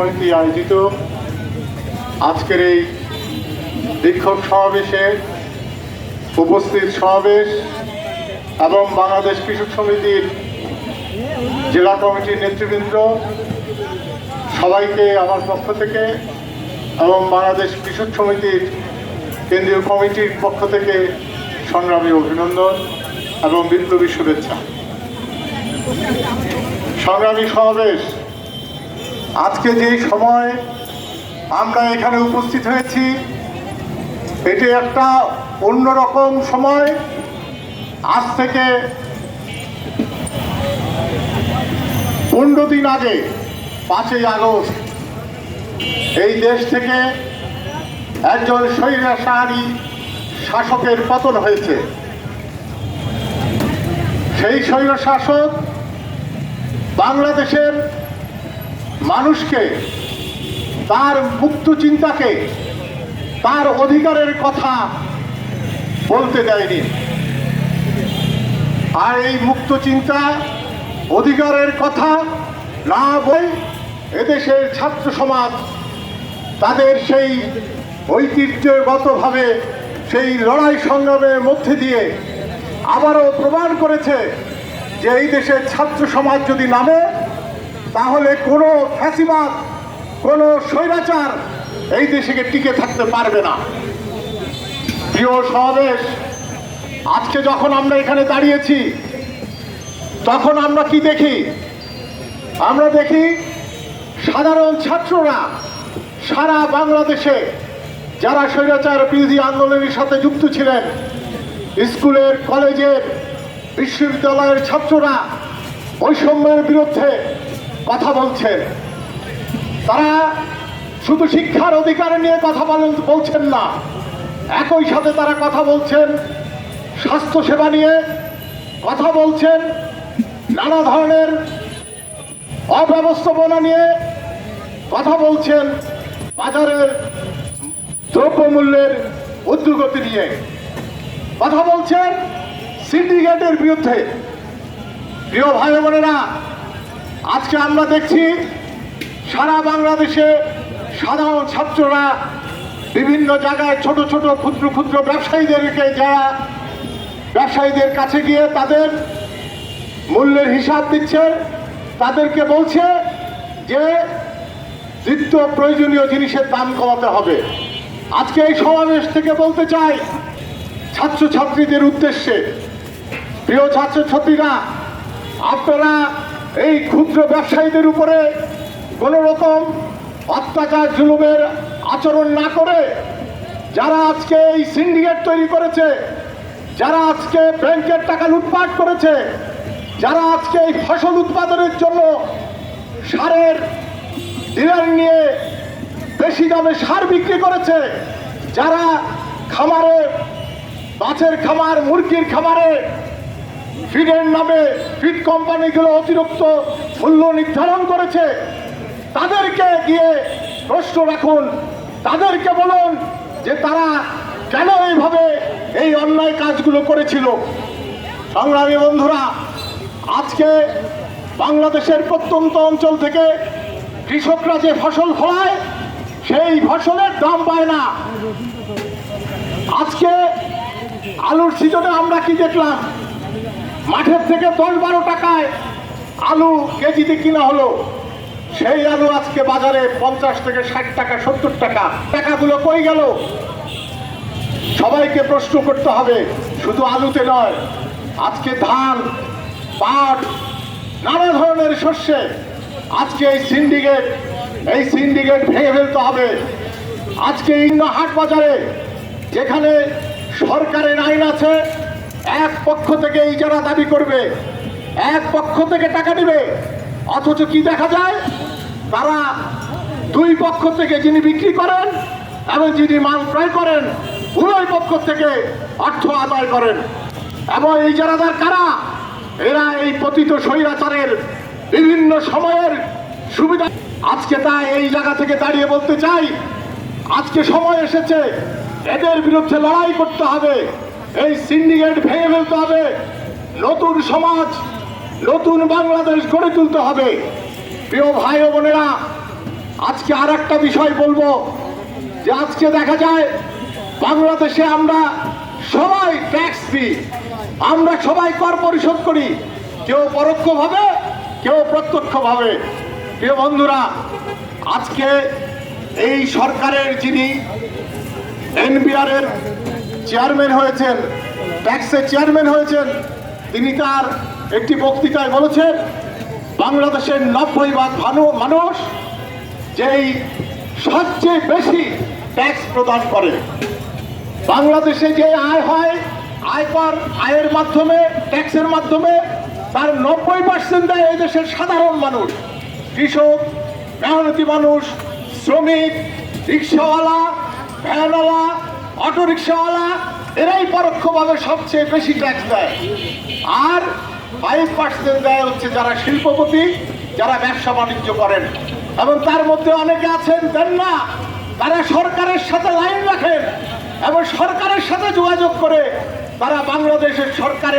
সমিতি আয়োজিত আজকের এই বিক্ষোভ সমাবেশে উপস্থিত সমাবেশ এবং বাংলাদেশ কৃষক সমিতির জেলা কমিটির নেতৃবৃন্দ সবাইকে আমার পক্ষ থেকে এবং বাংলাদেশ কৃষক সমিতির কেন্দ্রীয় কমিটির পক্ষ থেকে সংগ্রামী অভিনন্দন এবং বিপ্লবী শুভেচ্ছা। সংগ্রামী সমাবেশ আজকে যেই সময় আমরা এখানে উপস্থিত হয়েছি, এটি একটা অন্যরকম সময়। আজ থেকে পনেরো দিন আগে, পাঁচই আগস্ট, এই দেশ থেকে একজন স্বৈরাচারী শাসকের পতন হয়েছে। সেই স্বৈর শাসক বাংলাদেশের মানুষকে, তার মুক্ত চিন্তাকে, তার অধিকারের কথা বলতে দেয়নি। আর এই মুক্ত চিন্তা, অধিকারের কথা না বই এদেশের ছাত্র সমাজ, তাদের সেই ঐতিহ্যগতভাবে, সেই লড়াই সংগ্রামের মধ্যে দিয়ে আবারও প্রমাণ করেছে যে এই দেশের ছাত্র সমাজ যদি নামে তাহলে কোনো ফ্যাসিবাদ কোনো স্বৈরাচার এই দেশে টিকে থাকতে পারবে না। প্রিয় সমাবেশ, আজকে যখন আমরা এখানে দাঁড়িয়েছি, তখন আমরা কি দেখি? আমরা দেখি সাধারণ ছাত্ররা সারা বাংলাদেশে যারা স্বৈরাচার বিরোধী আন্দোলনের সাথে যুক্ত ছিলেন, স্কুলের, কলেজের, বিশ্ববিদ্যালয়ের ছাত্ররা বৈষম্যের বিরুদ্ধে কথা বলছেন। তারা শুধু শিক্ষার অধিকার নিয়ে কথা বলছেন না। একই সাথে তারা কথা বলছেন, স্বাস্থ্যসেবা নিয়ে কথা বলছেন, নানা ধরনের অব্যবস্থাপনা নিয়ে কথা বলছেন, বাজারের দ্রব্যমূল্যের উদ্যোগতি নিয়ে কথা বলছেন সিন্ডিকেটের বিরুদ্ধে। প্রিয় ভাই বোনেরা আজকে আমরা দেখছি সারা বাংলাদেশে সাধারণ ছাত্ররা বিভিন্ন জায়গায় ছোট ছোট ক্ষুদ্র ক্ষুদ্র ব্যবসায়ীদেরকে যারা ব্যবসায়ীদের কাছে গিয়ে তাদের মূল্যের হিসাব দিচ্ছে, তাদেরকে বলছে যে নিত্য প্রয়োজনীয় জিনিসের দাম কমাতে হবে। আজকে এই সমাবেশ থেকে বলতে চাই, ছাত্রছাত্রীদের উদ্দেশ্যে, প্রিয় ছাত্রছাত্রীরা, আপনারা এই ক্ষুদ্র ব্যবসায়ীদের উপরে কোনো রকম অত্যাচার, জুলুমের আচরণ না করে যারা আজকে এই সিন্ডিকেট তৈরি করেছে, যারা আজকে ব্যাংকের টাকা লুটপাট করেছে, যারা আজকে এই ফসল উৎপাদনের জন্য সারের ডিলার নিয়ে বেশি দামে সার বিক্রি করেছে, যারা খামারে মাছের খামার, মুরগির খামারে ফিডের নামে ফিড কোম্পানিগুলো অতিরিক্ত মূল্য নির্ধারণ করেছে। তাদেরকে গিয়ে প্রশ্ন রাখুন। তাদেরকে বলুন যে তারা কেন এইভাবে এই অন্যায় কাজগুলো করেছিল। সংগ্রামী বন্ধুরা, আজকে বাংলাদেশের প্রত্যন্ত অঞ্চল থেকে কৃষকরা যে ফসল ফলায়, সেই ফসলের দাম পায় না। আজকে আলুর সিজনে আমরা কি দেখলাম? মাঠের থেকে দশ বারো টাকায় আলু কেজিতে কিনা হলো। সেই আলু আজকে বাজারে পঞ্চাশ থেকে ষাট টাকা, সত্তর টাকা। টাকাগুলো কই গেল? সবাইকে প্রশ্ন করতে হবে, শুধু আলুতে নয়, আজকে ধান, পাট, নানা ধরনের শস্যে আজকে এই সিন্ডিকেট এই সিন্ডিকেট ভেঙে ফেলতে হবে। আজকে এই হাট বাজারে যেখানে সরকারের আইন আছে এক পক্ষ থেকে ইজারা দাবি করবে, এক পক্ষ থেকে টাকা দিবে অথচ কি দেখা যায়? তারা দুই পক্ষ থেকে যিনি বিক্রি করেন এবং যিনি মাল ক্রয় করেন, উভয় পক্ষ থেকে অর্থ আদায় করেন। এবং এই যারাদার কারা? এরা এই পতিত স্বৈরাচারের বিভিন্ন সময়ের সুবিধা। আজকে তা এই জায়গা থেকে দাঁড়িয়ে বলতে চাই, আজকে সময় এসেছে, এদের বিরুদ্ধে লড়াই করতে হবে। এই সিন্ডিকেট ভেঙে ফেলতে হবে। নতুন সমাজ, নতুন বাংলাদেশ গড়ে তুলতে হবে। প্রিয় ভাই ও বোনেরা, আজকে আর একটা বিষয় বলব। যে আজকে দেখা যায়, বাংলাদেশে আমরা সবাই ট্যাক্স দিই আমরা সবাই কর পরিশোধ করি। কেউ পরোক্ষভাবে, কেউ প্রত্যক্ষভাবে। প্রিয় বন্ধুরা, আজকে এই সরকারের যিনি এনবিআর এর চেয়ারম্যান হয়েছেন, ট্যাক্সের চেয়ারম্যান হয়েছেন, তিনি তার একটি বক্তৃতায় বলেছেন, বাংলাদেশের নব্বই ভাগ মানুষ যেই সবচেয়ে বেশি ট্যাক্স প্রদান করে। বাংলাদেশে যে আয় হয় আয়কর আয়ের মাধ্যমে, ট্যাক্সের মাধ্যমে, তার নব্বই পার্সেন্ট দেয় এই দেশের সাধারণ মানুষ। কৃষক মেহনতি মানুষ, শ্রমিক, রিক্সাওয়ালা, ভ্যানওয়ালা অটো রিক্সাওয়ালা এরাই পরোক্ষভাবে সবচেয়ে বেশি ট্যাক্স দেয়। আর ফাইভ পার্সেন্ট দেয় হচ্ছে যারা শিল্পপতি, যারা ব্যবসা বাণিজ্য করেন। এবং তার মধ্যে অনেকে আছেন, দেন না, তারা সরকারের সাথে লাইন রাখেন এবং সরকারের সাথে যোগাযোগ করে তারা বাংলাদেশের সরকারের